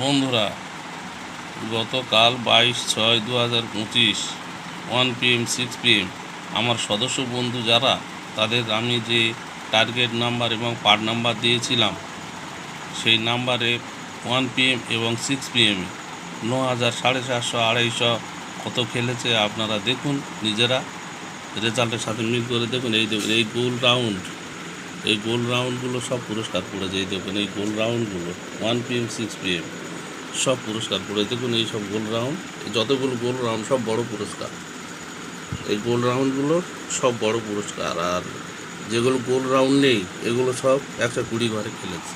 বন্ধুরা, গতকাল বাইশ ছয় দু হাজার পঁচিশ ওয়ান পিএম সিক্স পিএম আমার সদস্য বন্ধু যারা, তাদের আমি যে টার্গেট নাম্বার এবং পার্ট নাম্বার দিয়েছিলাম, সেই নাম্বারে ওয়ান পিএম এবং সিক্স পিএমে ন হাজার সাড়ে চারশো আড়াইশো কত খেলেছে আপনারা দেখুন নিজেরা, রেজাল্টের সাথে মিল করে দেখুন, এই দেখুন, এই গোল রাউন্ড। এই গোল রাউন্ডগুলো সব পুরস্কার পড়েছে এই দেখুন, এই গোল রাউন্ডগুলো ওয়ান পিএম সিক্স পিএম সব পুরস্কার পড়েছে দেখুন, এই সব গোল রাউন্ড যতগুলো গোল রাউন্ড, সব বড় পুরস্কার। এই গোল রাউন্ডগুলো সব বড় পুরস্কার। আর যেগুলো গোল রাউন্ড নেই, এগুলো সব একশো কুড়ি ঘরে খেলেছে।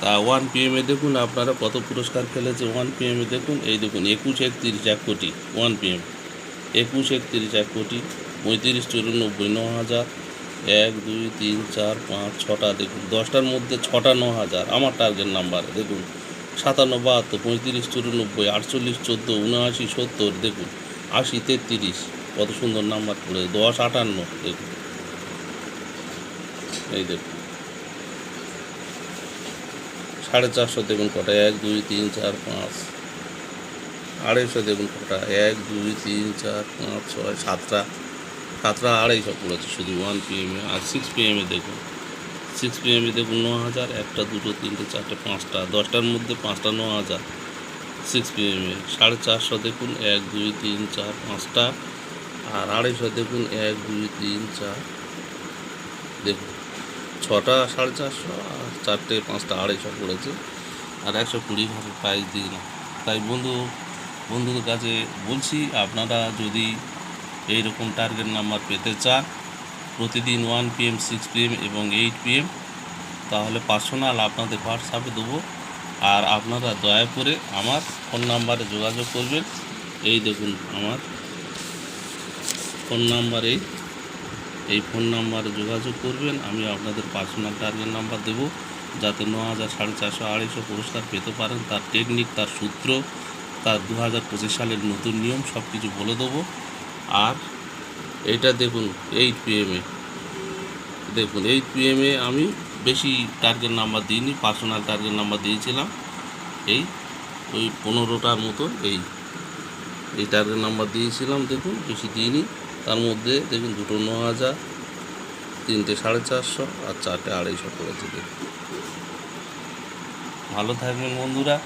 তা ওয়ান পিএমে দেখুন, আপনারা কত পুরস্কার খেলেছে ওয়ান পিএমে দেখুন। এই দেখুন, একুশ, একত্রিশ, এক কোটি ওয়ান পিএম একুশ, একত্রিশ, এক কোটি, পঁয়ত্রিশ, চুরানব্বই, ন হাজার এক, দুই, তিন, চার, পাঁচ, ছটা, দেখুন, দশটার মধ্যে ছটা, ন হাজার। আমার টার্গেট নাম্বার দেখুন, সাতান্ন, বাহাত্তর, পঁয়ত্রিশ, চুরানব্বই, আটচল্লিশ, চোদ্দ, উনআশি, সত্তর, দেখুন, আশি, তেত্রিশ, কত সুন্দর নাম্বার পড়ে দশ, আটান্ন, দেখুন। এই দেখুন। সাড়ে চারশো দেখুন কটা, এক, দুই, তিন, চার, পাঁচ। আড়াইশো দেখুন কটা, এক, দুই, তিন, চার, পাঁচ, ছয়, সাতটা। সাতটা আড়াইশো পড়েছে, শুধু ওয়ান পিএমে আর সিক্স পিএমে দেখুন। সিক্স পিএমে দেখুন ন হাজার একটা, দুটো, তিনটে, চারটে, পাঁচটা, দশটার মধ্যে পাঁচটা ন হাজার সিক্স পিএমে সাড়ে চারশো দেখুন, এক, দুই, তিন, চার, পাঁচটা। আর আড়াইশো দেখুন, এক, দুই, তিন, চার। দেখুন, ছটা সাড়ে চারশো আর চারটে, পাঁচটা আড়াইশো পড়েছে। আর একশো কুড়ি ঘরে প্রাইজ দিই না তাই বন্ধু, বন্ধুদের কাছে বলছি, আপনারা যদি এই রকম টার্গেট নাম্বার পেতে চান, প্রতিদিন ওয়ান পিএম সিক্স পিএম এবং এইট পিএম তাহলে পার্সোনাল আপনাদের হোয়াটসঅ্যাপে দেবো। আর আপনারা দয়া করে আমার ফোন নাম্বারে যোগাযোগ করবেন। এই দেখুন আমার ফোন নাম্বার এই এই ফোন নাম্বারে যোগাযোগ করবেন। আমি আপনাদের পার্সোনাল টার্গেট নাম্বার দেবো, যাতে ন হাজার, সাড়ে চারশো, আড়াইশো পুরস্কার পেতে পারেন। তার টেকনিক তার সূত্র, তার দু হাজার পঁচিশ সালের নতুন নিয়ম সব কিছু বলে দেবো। আর এইটা দেখুন এইট পিএমে দেখুন এইট পিএমে আমি বেশি টার্গেট নাম্বার দিইনি পার্সোনাল টার্গেট নাম্বার দিয়েছিলাম। এই ওই পনেরোটার মতো এই এই টার্গেট নাম্বার দিয়েছিলাম, দেখুন, বেশি দিইনি। তার মধ্যে দেখুন, দুটো ন হাজার, তিনটে সাড়ে চারশো আর চারটে আড়াইশো করেছে, দেখুন। ভালো থাকবেন বন্ধুরা।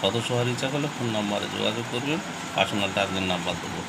সদস্য হওয়ার ইচ্ছা ফোন নাম্বারে যোগাযোগ করবেন পার্সোনাল টার্গেট নাম্বার দেবো।